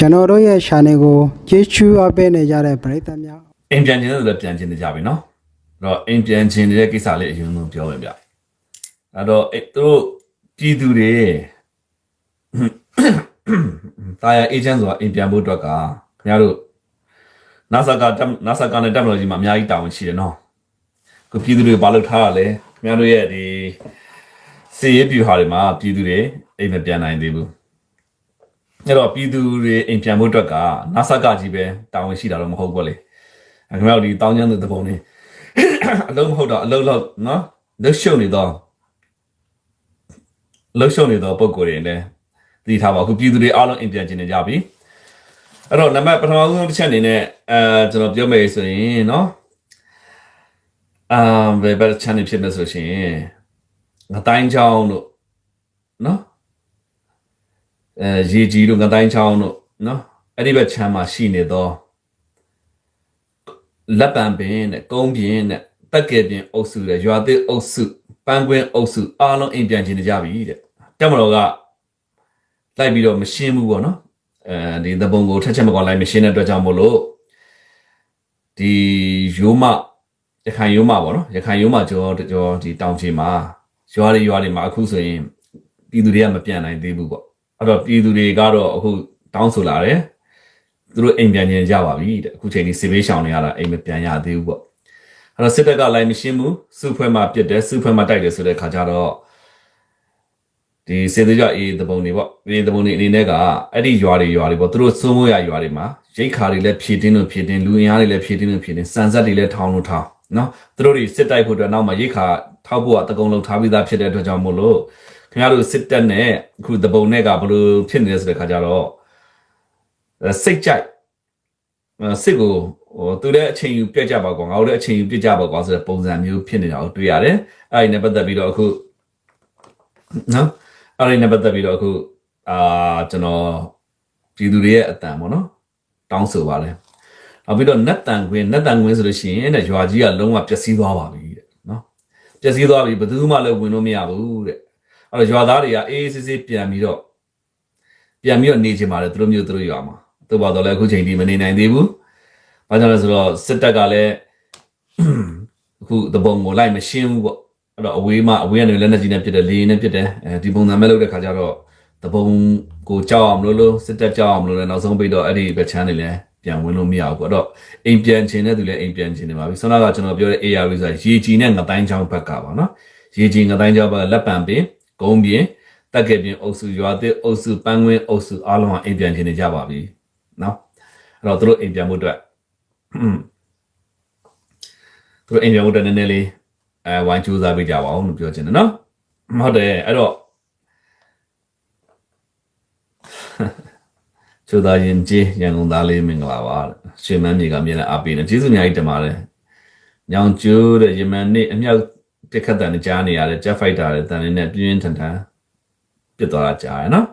ကျွန်တော်တို့ရဲ့ channel ကိုကျေးဇူးအပ်ပေးနေကြတဲ့ပရိသတ်များအိမ်ပြန်ခြင်းလည်းပြန်ခြင်းနေကြပြီနော်အဲ့တော့အိမ်ပြန်ခြင်းတဲ့ကိစ္စလေးအရင်ဆုံးပြောမယ်ဗျအဲ့တော့အဲ့သူတို့ပြည်သူတွေတာယာအေဂျင့်ဆိုတာအိမ်ပြန်ဖို့အတွက်ကခင်ဗျားတို့ NASA က NASA ကနဲ့ technology မှာအများကြီးတာဝန်ရှိတယ်နော်ခုပြည်သူတွေဘာလုပ်ထားရလဲခင်ဗျားတို့ရဲ့ဒီစီရေးပြူဟာတွေမှာပြည်သူတွေအိမ်မပြန်နိုင်သေးဘူး အဲ့တော့ပြည်သူတွေအိမ်ပြန်ဖို့အတွက်က NASA ကကြီးပဲတာဝန်ရှိတာတော့မဟုတ်ဘူးလေခင်ဗျားတို့ဒီတောင်းကျမ်းတဲ့သဘုံနေအလုံးမဟုတ်တော့အလုံးလောက်နော်လက်ရှုပ်နေတော့လက်ရှုပ်နေတော့ပုံကိုယ်တွေလည်းသိထားပါအခုပြည်သူတွေအားလုံးအိမ်ပြန်ကျင်နေကြပြီအဲ့တော့နံပါတ်ပထမဆုံးတစ်ချက်အနေနဲ့အဲကျွန်တော်ပြောမယ်ဆိုရင်နော်အာဘယ်ဘက်ချန်နေဖြစ်မယ်ဆိုရှင်ငတိုင်းချောင်းတို့နော် အဲရေကြီးတို့ငတိုင်းချောင်းတို့နော်အဲ့ဒီဘက်ချမ်းမှာရှိနေတော့လက်ပံပင်နဲ့ကုန်းပြင်းနဲ့တက်ကယ်ပြင်းအုပ်စုတဲ့ရွာသစ်အုပ်စုပန်းကွင်းအုပ်စုအားလုံးအိမ်ပြန်ချင်နေကြပြီတဲ့တက်မတော်ကလိုက်ပြီးတော့မရှင်းဘူးပေါ့နော်အဲဒီသဘုံကိုထက်ချက်မကွာလိုက်မရှင်းတဲ့အတွက်ကြောင့်မို့လို့ဒီရိုးမရခိုင်ရိုးမပေါ့နော်ရခိုင်ရိုးမကျော်ကျော်ဒီတောင်ချေမှာရွာတွေရွာတွေမှာအခုဆိုရင်ပြည်သူတွေကမပြန်နိုင်သေးဘူးပေါ့ အဲ့တော့ပြည်သူတွေကတော့အခုတောင်းဆိုလာတယ်သူတို့အိမ်ပြန်ကျင်ကြပါပြီတဲ့အခုချိန်ဒီစေဘေးရှောင်နေရတာအိမ်မပြန်ရသေးဘူးပေါ့အဲ့တော့စစ်တပ်ကလိုက်မရှင်းဘူးစုဖွဲ့မှာပြစ်တယ်စုဖွဲ့မှာတိုက်တယ်ဆိုတဲ့ခါကျတော့ဒီစေသေးကြအေးတပုံတွေပေါ့အေးတပုံတွေအနေနဲ့ကအဲ့ဒီရွာတွေရွာတွေပေါ့သူတို့စိုးမိုးရရွာတွေမှာရိတ်ခါတွေလည်းဖြည့်တင်းလို့ဖြည့်တင်းလူအင်အားတွေလည်းဖြည့်တင်းလို့ဖြည့်တင်းစံဆက်တွေလည်းထောင်းလို့ထောင်းနော်သူတို့တွေစစ်တိုက်ဖို့အတွက်နောက်မှာရိတ်ခါထောက်ဖို့ကတကုံလုံးထားပြီးသားဖြစ်တဲ့အတွက်ကြောင့်မို့လို့ ခင်ဗျားတို့စစ်တပ်နဲ့အခုတပုံနဲ့ကဘယ်လိုဖြစ်နေလဲဆိုတဲ့ခါကျတော့အဲစိတ်ကြိုက်အဲစစ်ကိုဟိုသူလည်းအချိန်ယူပြတ်ကြပါကွာငါတို့လည်းအချိန်ယူပြတ်ကြပါကွာဆိုတဲ့ပုံစံမျိုးဖြစ်နေတာကိုတွေ့ရတယ်အဲ့ဒီနဲ့ပတ်သက်ပြီးတော့အခုနော်အဲ့ဒီနဲ့ပတ်သက်ပြီးတော့အခုအာကျွန်တော်ပြည်သူတွေရဲ့အတန်ပေါ့နော်တောင်းဆိုပါလဲနောက်ပြီးတော့နတ်တန်ခွင်းနတ်တန်ခွင်းဆိုလို့ရှိရင်တဲ့ရွာကြီးကလုံးဝပျက်စီးသွားပါပြီတဲ့နော်ပျက်စီးသွားပြီဘယ်သူမှလည်းဝင်လို့မရဘူးတဲ့ အဲ့တော့ရွာသားတွေကအေးအေးဆေးဆေးပြန်ပြီးတော့ပြန်ပြီးတော့နေချင်ပါတယ်သူတို့မျိုးသူတို့ရွာမှာသူ့ဘာတော့လဲအခုချိန်ဒီမနေနိုင်သေးဘူး။ဘာကြောင့်လဲဆိုတော့စစ်တပ်ကလည်းအခုတပုံကိုလိုက်မရှင်းဘူးပေါ့။အဲ့တော့အဝေးမှာအဝေးကနေလက်နဲ့ကြီးနဲ့ပြစ်တယ်လေရင်နဲ့ပြစ်တယ်အဲဒီပုံစံမဲ့လုပ်တဲ့ခါကျတော့တပုံကိုကြောက်အောင်လို့လို့စစ်တပ်ကြောက်အောင်လို့လည်းနောက်ဆုံးပြီးတော့အဲ့ဒီဘက်ချမ်းတွေလည်းပြန်ဝင်လို့မရဘူးပေါ့။အဲ့တော့အိမ်ပြန်ချင်တဲ့သူလည်းအိမ်ပြန်ချင်နေပါပြီ။ဆွမ်းနာကကျွန်တော်ပြောတဲ့ AR ဆိုတာရေကြီးနဲ့ငတိုင်းချောင်းဘက်ကပါနော်။ရေကြီးငတိုင်းချောင်းဘက်ကလက်ပံပင် ဂုံးပြင်တက်ကယ်ပြင်အုပ်စုရွာသစ်အုပ်စုပန်းကွင်းအုပ်စုအားလုံးကအိမ်ပြန်ချင်နေကြပါပြီနော်အဲ့တော့သူတို့အိမ်ပြန်ဖို့အတွက်သူတို့အိမ်ပြန်ဖို့အတွက်နည်းနည်းလေးအဲဝိုင်းကြိုးစားပေးကြပါအောင်လို့ပြောချင်တယ်နော်ဟုတ်တယ်အဲ့တော့ကျိုးသားရင်ကြီးရန်ကုန်သားလေးမင်္ဂလာပါရွှေမန်းမြေကအမြဲတမ်းအားပေးနေကျေးဇူးအများကြီးတင်ပါတယ်ညောင်ကျိုးတဲ့ယမန်နေ့အမြောက် တက်ခတ်တန်ကြားနေရတဲ့ Jet Fighter တဲ့တန်လေးနဲ့ပြင်းပြင်းထန်ထန်ပြစ်သွားတာကြားရနော်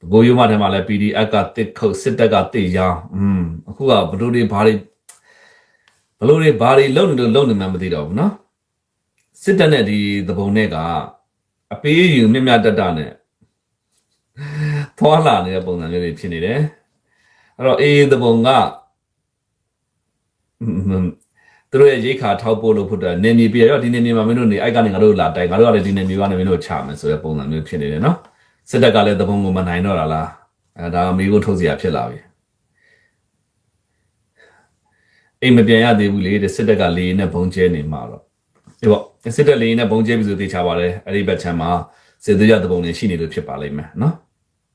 ဘကိုရုံးမထဲမှာလည်း PDF ကတစ်ခုတ်စစ်တပ်ကတစ်ရောင်းอืมအခုကဘလို့တွေဘာတွေဘလို့တွေဘာတွေလုံနေလို့လုံနေမှမသိတော့ဘူးနော်စစ်တပ်နဲ့ဒီသဘုံနဲ့ကအပေးယူမြမြတက်တာနဲ့ထွာလာနေတဲ့ပုံစံမျိုးတွေဖြစ်နေတယ်အဲ့တော့အေးသဘုံက သူတို့ရဲ့ရိခါထောက်ပို့လို့ဖို့တော့နေမြေပြရောဒီနေမြေမှာမင်းတို့နေအိုက်ကနေငါတို့လာတိုင်ငါတို့ကလည်းဒီနေမြေကနေမင်းတို့ချမယ်ဆိုတဲ့ပုံစံမျိုးဖြစ်နေတယ်နော်စစ်တပ်ကလည်းသဘုံကိုမနိုင်တော့တာလားအဲဒါကမိကိုထုတ်စရာဖြစ်လာပြီအိမ်မပြန်ရသေးဘူးလေတဲ့စစ်တပ်ကလေရင်နဲ့ဘုံကျဲနေမှာတော့ဒီပေါ့စစ်တပ်လေရင်နဲ့ဘုံကျဲပြီဆိုသိချပါတယ်အဲ့ဒီဘက်ခြမ်းမှာစစ်သွေးရသဘုံတွေရှိနေလို့ဖြစ်ပါလိမ့်မယ်နော်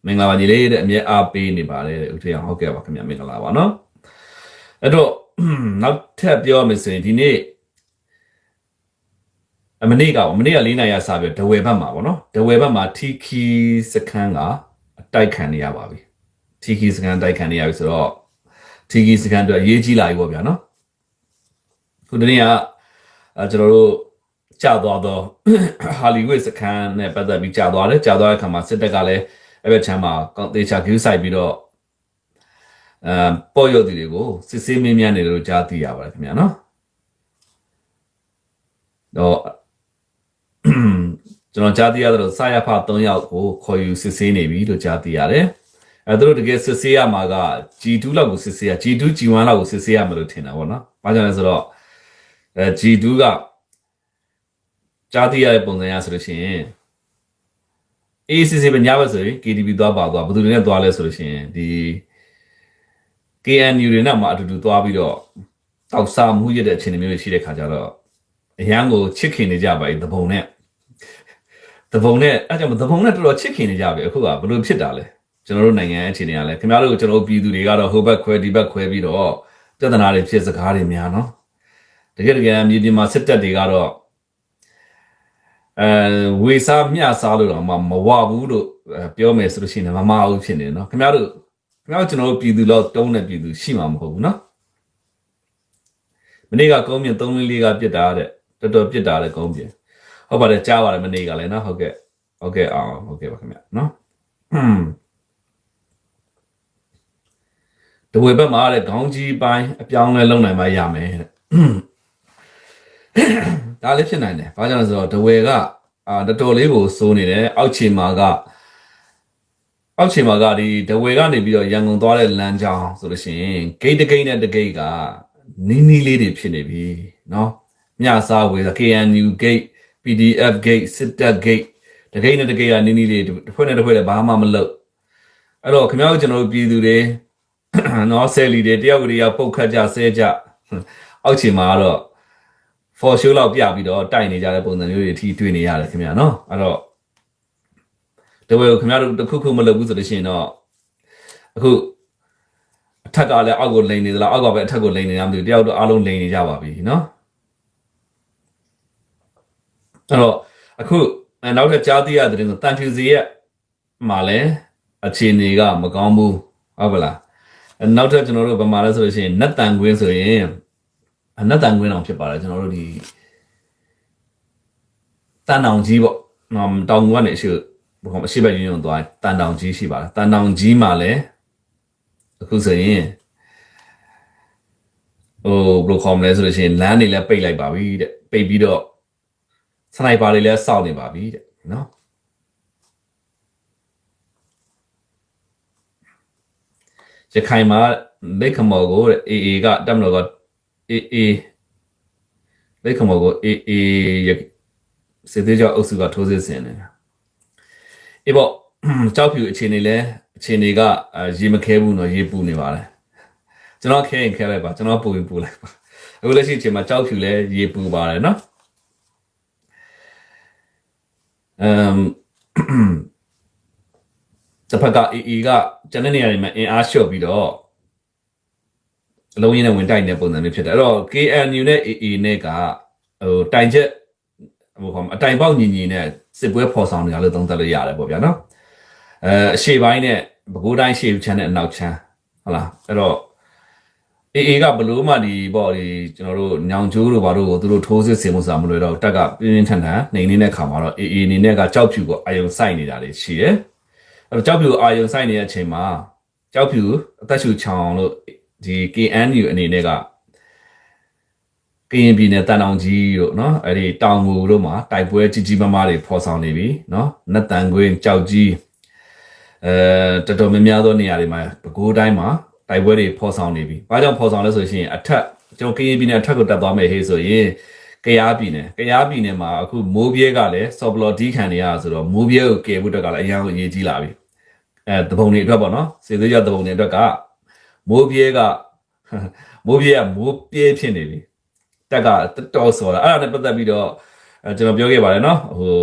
မင်္ဂလာပါညီလေးတဲ့အမြဲအားပေးနေပါတယ်ဥထေအောင်ဟုတ်ကဲ့ပါခင်ဗျာမင်္ဂလာပါနော်အဲ့တော့ နောက်ထပ်ပြောရမယ်ဆိုရင်ဒီနေ့အမနေ့ကမနေ့က၄နိုင်ရစပြီးဒဝယ်ဘက်မှာပေါ့နော်ဒဝယ်ဘက်မှာထီခီစခန်းကအတိုက်ခံနေရပါပြီထီခီစခန်းတိုက်ခံနေရပြီဆိုတော့ထီခီစခန်းအတွက်ရေးကြီးလာပြီပေါ့ဗျာနော်ခုတနေ့ကအဲကျွန်တော်တို့ကြာသွားတော့ဟာလီဝုဒ်စခန်းနဲ့ပတ်သက်ပြီးကြာသွားတယ်ကြာသွားတဲ့အခါမှာစစ်တပ်ကလည်းအဲ့ဘက်ချမ်းမှာကောင်းတေချာဂူးဆိုင်ပြီးတော့ အဲပေါ်ရုပ်တွေကိုစစ်ဆေးမင်းများနေတယ်လို့ကြားသိရပါတယ်ခင်ဗျာနော်တော့ကျွန်တော်ကြားသိရသလိုစာရဖ3ယောက်ကိုခေါ်ယူစစ်ဆေးနေပြီလို့ကြားသိရတယ်အဲသူတို့တကယ်စစ်ဆေးရမှာက G2 လောက်ကိုစစ်ဆေးရ G2 G1 လောက်ကိုစစ်ဆေးရမှာလို့ထင်တာပေါ့နော်။ဘာကြောင့်လဲဆိုတော့အဲ G2 ကကြားသိရတဲ့ပုံစံရဆိုလို့ရှိရင် ACC ပဲညဘက်ဆိုရင် KTB သွားပါသွားဘယ်သူတွေနဲ့သွားလဲဆိုလို့ရှိရင်ဒီ KNU တွေနဲ့မှအတူတူသွားပြီးတော့တောက်စားမှုရတဲ့အခြေအနေမျိုးတွေရှိတဲ့ခါကျတော့အရန်ကိုချစ်ခင်နေကြပါပြီတပုံနဲ့တပုံနဲ့အဲကြောင့်တပုံနဲ့တော်တော်ချစ်ခင်နေကြပြီအခုကဘယ်လိုဖြစ်တာလဲကျွန်တော်တို့နိုင်ငံရဲ့အခြေအနေကလည်းခင်ဗျားတို့ကျွန်တော်တို့ပြည်သူတွေကတော့ဟိုဘက်ခွဲဒီဘက်ခွဲပြီးတော့ပြဿနာတွေဖြစ်စကားတွေများနော်တကယ်တကယ်မြေပြင်မှာစစ်တပ်တွေကတော့အဲဝေစားမျှစားလို့တော့မမဝဘူးလို့အဲပြောမယ်ဆိုလို့ရှိရင်မမအောင်ဖြစ်နေတယ်နော်ခင်ဗျားတို့ ခင်ဗျားတို့ကျွန်တော်တို့ပြည်သူတော့တုံးတဲ့ပြည်သူရှိမှာမဟုတ်ဘူးနော်မနေ့ကကုန်းမြင့်3လေးကပြစ်တာတဲ့တော်တော်ပြစ်တာတဲ့ကုန်းပြင်ဟုတ်ပါတယ်ကြားပါတယ်မနေ့ကလည်းနော်ဟုတ်ကဲ့ဟုတ်ကဲ့အောင်ဟုတ်ကဲ့ပါခင်ဗျာနော်ဟွန်းတဝေဘက်မှာတဲ့ခေါင်းကြီးပိုင်းအပြောင်းလဲလုံနိုင်မှရမယ်တဲ့ဒါလည်းဖြစ်နိုင်တယ်ဘာကြောင့်လဲဆိုတော့တဝေကအာတော်တော်လေးကိုစိုးနေတယ်အောက်ခြေမှာက အောက်ခြေမှာကဒီဒဝေကနေပြီးတော့ရန်ကုန်သွားတဲ့လမ်းကြောင်းဆိုလို့ရှိရင်ဂိတ်တဂိတ်နဲ့တဂိတ်ကနီးနီးလေးတွေဖြစ်နေပြီเนาะမြစားဝေ KNU gate PDF gate စစ်တပ် gate တဂိတ်နဲ့တဂိတ်ကနီးနီးလေးတစ်ဖွဲ့နဲ့တစ်ဖွဲ့လည်းဘာမှမလုပ်အဲ့တော့ခင်ဗျားတို့ကျွန်တော်တို့ပြည်သူတွေเนาะဆယ်လီတွေတယောက်တည်းကပုတ်ခတ်ကြဆဲကြအောက်ခြေမှာကတော့ for show လောက်ပြပြီးတော့တိုက်နေကြတဲ့ပုံစံမျိုးတွေအထိတွေ့နေရတယ်ခင်ဗျာเนาะအဲ့တော့ တဝဲကိုခင်ဗျားတို့တစ်ခုခုမလုပ်ဘူးဆိုလို့ရှိရင်တော့အခုအထက်ကလည်းအောက်ကိုလိန်နေသလားအောက်ကပဲအထက်ကိုလိန်နေရမသိဘူးတယောက်တော့အားလုံးလိန်နေကြပါပြီနော်အဲ့တော့အခုနောက်ထပ်ကြားသိရတဲ့တင်ဆိုတန်ဖြူစီရဲ့မှာလည်းအခြေအနေကမကောင်းဘူးဟုတ်ပါလားနောက်ထပ်ကျွန်တော်တို့ဗမာလဲဆိုလို့ရှိရင်နတ်တန်ကွင်းဆိုရင်နတ်တန်ကွင်းအောင်ဖြစ်ပါတယ်ကျွန်တော်တို့ဒီတန်အောင်ကြီးပေါ့တောင်ကွင်းကနေအရှိ ဘယ်ကောင်အရှိဘက်ရင်းရုံသွားတန်တောင်ကြီးရှိပါတယ်တန်တောင်ကြီးမှာလည်းအခုဆိုရင်ဟိုဘယ်လိုခေါ်မလဲဆိုလို့ရှိရင်လမ်းတွေလည်းပိတ်လိုက်ပါပြီတဲ့ပိတ်ပြီးတော့စနိုက်ပါတွေလည်းစောင့်နေပါပြီတဲ့နော်ရခိုင်မှာလက်ခမော်ကိုတဲ့ AA ကတက်မလို့က AA လက်ခမော်ကို AA ရစေသေးကြောင့်အုပ်စုကထိုးစစ်ဆင်နေတာ အေးပေါ့ကြောက်ဖြူအခြေအနေလဲအခြေအနေကရေမခဲဘူးနော်ရေပူနေပါလေကျွန်တော်ခဲရင်ခဲလိုက်ပါကျွန်တော်ပူရင်ပူလိုက်ပါအခုလက်ရှိအချိန်မှာကြောက်ဖြူလဲရေပူပါတယ်နော်အမ်တစ်ဖက်က EE ကကျွန်တဲ့နေရာတွေမှာအင်အားလျှော့ပြီးတော့အလုံးရင်းနဲ့ဝင်တိုက်နေတဲ့ပုံစံမျိုးဖြစ်တယ်အဲ့တော့ KNU နဲ့ AA နဲ့ကဟိုတိုင်ချက် ဟိုခေါ်အတိုင်ပေါက်ညီညီနဲ့စစ်ပွဲဖော်ဆောင်နေရလို့သုံးသပ်လို့ရတယ်ပေါ့ဗျာနော်အဲအရှေ့ပိုင်းနဲ့ပဲခူးတိုင်းရှေ့ချမ်းနဲ့အနောက်ချမ်းဟုတ်လားအဲ့တော့အေအေကဘလို့မှဒီပေါ့ဒီကျွန်တော်တို့ညောင်ကျိုးတို့ဘာတို့ကိုသူတို့ထိုးစစ်ဆင်မှုစာမလို့တော့တက်ကပြင်းပြင်းထန်ထန်နေနေတဲ့ခါမှာတော့အေအေအနေနဲ့ကကြောက်ဖြူကိုအာယုံစိုက်နေတာတွေရှိတယ်အဲ့တော့ကြောက်ဖြူအာယုံစိုက်နေတဲ့အချိန်မှာကြောက်ဖြူအသက်ရှူချောင်လို့ဒီ KNU အနေနဲ့က ကရင်ပြည်နယ်တန်တောင်ကြီးတို့နော်အဲ့ဒီတောင်ငူတို့မှာတိုက်ပွဲကြီးကြီးမားမားတွေဖော်ဆောင်နေပြီနော်နတ်တန်ခွင်းကြောက်ကြီးအဲတော်တော်များများသောနေရာတွေမှာပဲခူးတိုင်းမှာတိုက်ပွဲတွေဖော်ဆောင်နေပြီ။ဘာကြောင့်ဖော်ဆောင်လဲဆိုရှင်အထက်ကျွန်တော်ကရင်ပြည်နယ်အထက်ကိုတက်သွားမယ်ဟေ့ဆိုရင်ကရားပြည်နယ်ကရားပြည်နယ်မှာအခုမိုးပြဲကလည်းဆော်ဘလော်ဒီခံနေရဆိုတော့မိုးပြဲကိုကယ်ဖို့အတွက်ကလည်းအရန်ကိုအရေးကြီးလာပြီ။အဲတပုံတွေအတွက်ပေါ့နော်။စေသေးရတပုံတွေအတွက်ကမိုးပြဲကမိုးပြဲကမိုးပြဲဖြစ်နေပြီ။ တက်ကတော်တော်ဆိုတာအဲ့ဒါနဲ့ပတ်သက်ပြီးတော့အဲကျွန်တော်ပြောခဲ့ပါတယ်နော်ဟို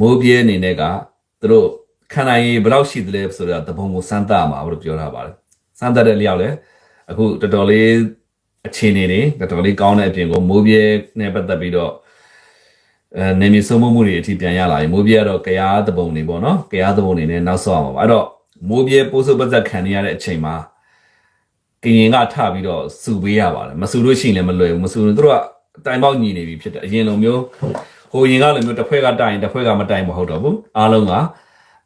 မိုးပြေးအနေနဲ့ကသူတို့ခံနိုင်ရည်ဘယ်တော့ရှိသလဲဆိုတော့တပုံကိုစမ်းသပ်မှာလို့ပြောထားပါတယ်စမ်းသပ်တဲ့လျောက်လဲအခုတော်တော်လေးအခြေအနေတွေတော်တော်လေးကောင်းတဲ့အပြင်ကိုမိုးပြေးနဲ့ပတ်သက်ပြီးတော့အဲနေမီစုံမမှုတွေအထိပြန်ရလာပြီမိုးပြေးကတော့ကြားတပုံတွေပေါ့နော်ကြားတပုံတွေနဲ့နောက်ဆော့အောင်ပါအဲ့တော့မိုးပြေးပိုးစုပ်ပတ်သက်ခံနေရတဲ့အချိန်မှာ ကရင်ကထပြီးတော့စုပေးရပါတယ်မစုလို့ရှိရင်လည်းမလွယ်ဘူးမစုလို့သူတို့ကအတိုင်ပေါက်ညီနေပြီဖြစ်တယ်အရင်လိုမျိုးဟိုရင်ကလိုမျိုးတစ်ဖွဲ့ကတိုင်တစ်ဖွဲ့ကမတိုင်မဟုတ်တော့ဘူးအားလုံးက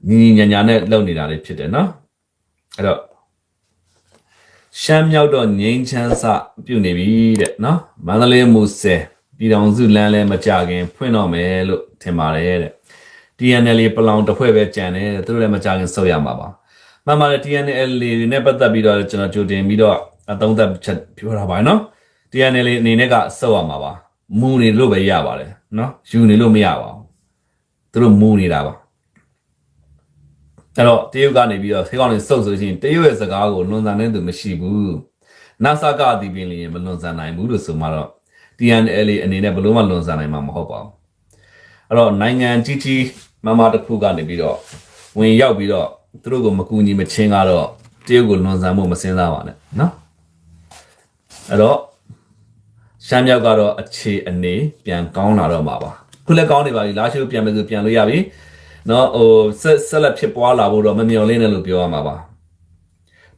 ညီညီညာညာနဲ့လုပ်နေတာလေးဖြစ်တယ်နော်အဲ့တော့ရှမ်းမြောက်တော့ငိမ့်ချမ်းစပြုတ်နေပြီတဲ့နော်မန္တလေးမူဆယ်ပြည်တော်စုလမ်းလဲမကြခင်ဖွင့်တော့မယ်လို့ထင်ပါတယ်တဲ့ TNL ပလောင်တစ်ဖွဲ့ပဲကြံတယ်သူတို့လည်းမကြခင်ဆုတ်ရမှာပါ မှန်ပါတယ် TNL တွေနဲ့ပတ်သက်ပြီးတော့ကျွန်တော်ကြိုတင်ပြီးတော့အသုံးသက်ချက်ပြောတာပါနော် TNL အနေနဲ့ကဆုတ်ရမှာပါမူနေလို့ပဲရပါတယ်နော်ယူနေလို့မရပါဘူးသူတို့မူနေတာပါအဲ့တော့တရုတ်ကနေပြီးတော့ဆေးကောင်းနေစုပ်ဆိုချင်းတရုတ်ရဲ့စကားကိုလွန်ဆန်တဲ့သူမရှိဘူးနာဆာကအတီးပင်လျင်မလွန်ဆန်နိုင်ဘူးလို့ဆိုမှတော့ TNL အနေနဲ့ဘလို့မှလွန်ဆန်နိုင်မှာမဟုတ်ပါဘူးအဲ့တော့နိုင်ငံကြီးကြီးမမတစ်ခုကနေပြီးတော့ဝင်ရောက်ပြီးတော့ သူတို့ကိုမကူညီမချင်းကတော့တရုတ်ကိုလွန်ဆန်မှုမစင်းစားပါနဲ့နော်အဲ့တော့ရှမ်းမြောက်ကတော့အခြေအနေပြန်ကောင်းလာတော့မှာပါခုလည်းကောင်းနေပါပြီလာရှိုးပြန်မယ်ဆိုပြန်လို့ရပြီနော်ဟိုဆက်ဆက်လက်ဖြစ်ပွားလာဖို့တော့မမျှော်လင့်နဲ့လို့ပြောရမှာပါ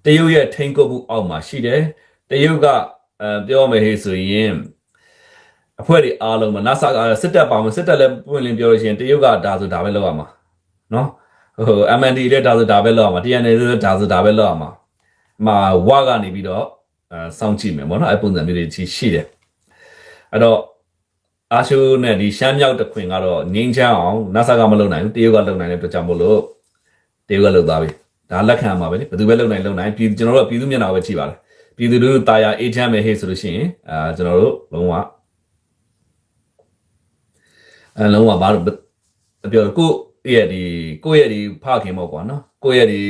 တရုတ်ရဲ့ထိန်းကုပ်မှုအောက်မှာရှိတယ်တရုတ်ကအဲပြောမယ်ဟေ့ဆိုရင်အဖွဲ့တွေအားလုံးမှာ NASA ကစစ်တပ်ပါမစစ်တပ်လည်းပွင့်လင်းပြောလို့ရှိရင်တရုတ်ကဒါဆိုဒါပဲလုပ်ရမှာနော် ဟို MND လည်းဒါဆိုဒါပဲလုပ်ရမှာ TNL လည်းဒါဆိုဒါပဲလုပ်ရမှာအမဝါကနေပြီးတော့အဲစောင့်ကြည့်မယ်ပေါ့နော်အဲပုံစံမျိုးတွေရှိတယ်အဲ့တော့အာရှုနဲ့ဒီရှမ်းမြောက်တစ်ခွင်ကတော့ငင်းချမ်းအောင် NASA ကမလုပ်နိုင်ဘူးတရုတ်ကလုပ်နိုင်တဲ့အတွက်ကြောင့်မို့လို့တရုတ်ကလုပ်သွားပြီဒါလက်ခံမှာပဲလေဘယ်သူပဲလုပ်နိုင်လုပ်နိုင်ပြည်ကျွန်တော်တို့ကပြည်သူမျက်နှာပဲကြည့်ပါလေပြည်သူတို့တာယာအေးချမ်းမယ်ဟေ့ဆိုလို့ရှိရင်အာကျွန်တော်တို့လုံးဝအဲလုံးဝဘာလို့ပြောကိုယ့် ရဲ့ဒီကိုယ့်ရဲ့ဒီဖခင်ပေါ့ကွာနော်ကိုယ့်ရဲ့ဒီ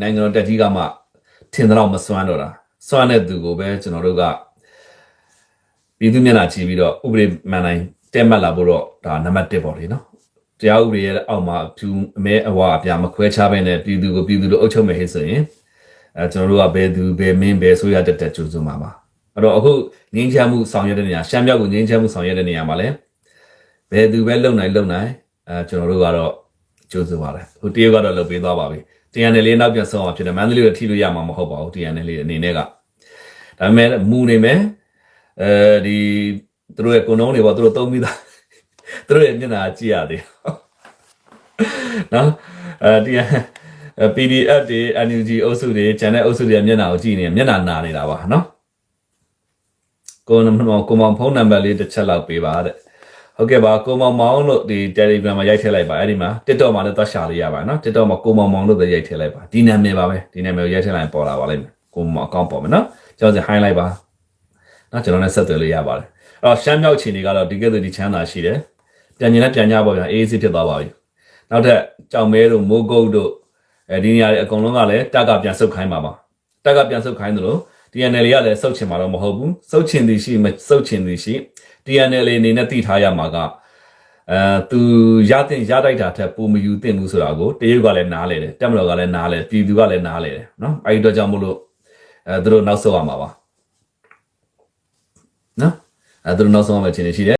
နိုင်ငံတော်တက်ကြီးကမှထင်တော့မစွမ်းတော့တာစွမ်းတဲ့သူကိုပဲကျွန်တော်တို့ကပြည်သူမျက်နှာကြည့်ပြီးတော့ဥပဒေမှန်တိုင်းတက်မှတ်လာဖို့တော့ဒါနံပါတ်1ပေါ့လေနော်တရားဥပဒေရဲ့အောက်မှာဖြူအမဲအဝါအပြာမခွဲခြားဘဲနဲ့ပြည်သူကိုပြည်သူတို့အုပ်ချုပ်မယ်ဟဲ့ဆိုရင်အဲကျွန်တော်တို့ကဘယ်သူဘယ်မင်းဘယ်ဆိုရတက်တက်ကြိုးစုံမှာပါအဲ့တော့အခုငင်းချမ်းမှုဆောင်ရွက်တဲ့နေရာရှမ်းမြောက်ကိုငင်းချမ်းမှုဆောင်ရွက်တဲ့နေရာမှာလည်းဘယ်သူပဲလုံနိုင်လုံနိုင်အဲကျွန်တော်တို့ကတော့ ကြိုးစုံပါတယ်ဟိုတရုတ်ကတော့လုပ်ပေးသွားပါပြီ TNL လေးနောက်ပြန်ဆုံးအောင်ဖြစ်တယ်မန္တလေးကိုထိလို့ရမှာမဟုတ်ပါဘူး TNL လေးအနေနဲ့ကဒါပေမဲ့မူနေမယ်အဲဒီသူတို့ရဲ့ကုံနှုံးတွေပေါ့သူတို့သုံးပြီးသားသူတို့ရဲ့မျက်နှာကြည့်ရသေးတယ်နော်အဲဒီ PDF တွေ NUG အုပ်စုတွေ channel အုပ်စုတွေမျက်နှာကိုကြည့်နေမျက်နှာနာနေတာပါနော်ကိုနံပါတ်ကိုမောင်ဖုန်းနံပါတ်လေးတစ်ချက်လောက်ပေးပါတဲ့ ဟုတ်ကဲ့ပါကိုမောင်မောင်လို့ဒီ Telegram မှာရိုက်ထည့်လိုက်ပါအဲ့ဒီမှာ TikTok မှာလည်းသွားရှာလို့ရပါနော် TikTok မှာကိုမောင်မောင်လို့ပဲရိုက်ထည့်လိုက်ပါဒီနာမည်ပါပဲဒီနာမည်ကိုရိုက်ထည့်လိုက်ပေါ်လာပါလိမ့်မယ်ကိုမောင်အကောင့်ပေါ်မယ်နော်ကျွန်တော်စ highlight ပါနော်ကျွန်တော်လည်းဆက်သွယ်လို့ရပါတယ်အဲ့တော့ရှမ်းမြောက်ခြေနေကတော့ဒီကဲ့သို့ဒီချမ်းသာရှိတယ်ပြန်ကျင်လည်းပြန်ကြပါဗျာအေးအေးဆေးဖြစ်သွားပါပြီနောက်ထပ်ကြောင်မဲတို့မိုးကုတ်တို့အဲဒီနေရာတွေအကုန်လုံးကလည်းတက်ကပြန်ဆုတ်ခိုင်းပါပါတက်ကပြန်ဆုတ်ခိုင်းသလို TNL ကလည်းစုတ်ချင်မှာတော့မဟုတ်ဘူးစုတ်ချင်သည်ရှိမစုတ်ချင်သည်ရှိ TNL အနေနဲ့သိထားရမှာကအဲသူရတဲ့ရတိုက်တာထက်ပုံမယူသင့်ဘူးဆိုတာကိုတရုတ်ကလည်းနားလေတယ်တက်မတော်ကလည်းနားလေပြည်သူကလည်းနားလေတယ်နော်အဲဒီတော့ကြောင့်မို့လို့အဲသူတို့နောက်ဆုတ်ရမှာပါနော်အဲသူတို့နောက်ဆုံးရမယ့်အခြေအနေရှိတယ်